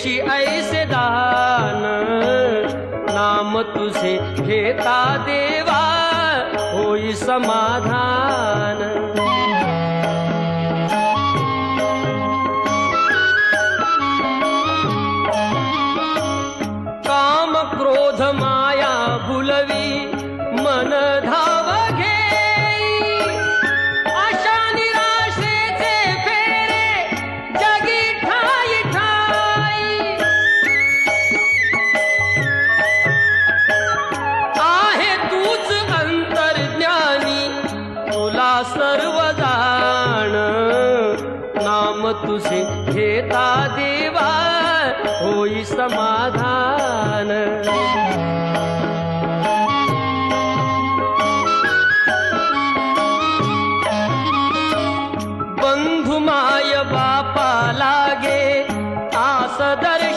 देशी ऐसे दान नाम तुझे घेता देवा होई समाधान। काम क्रोध माया बुलवी सर्व जाण नाम तुझे घेता देवा होई समाधान. बंधुमाय बापा लागे आसदर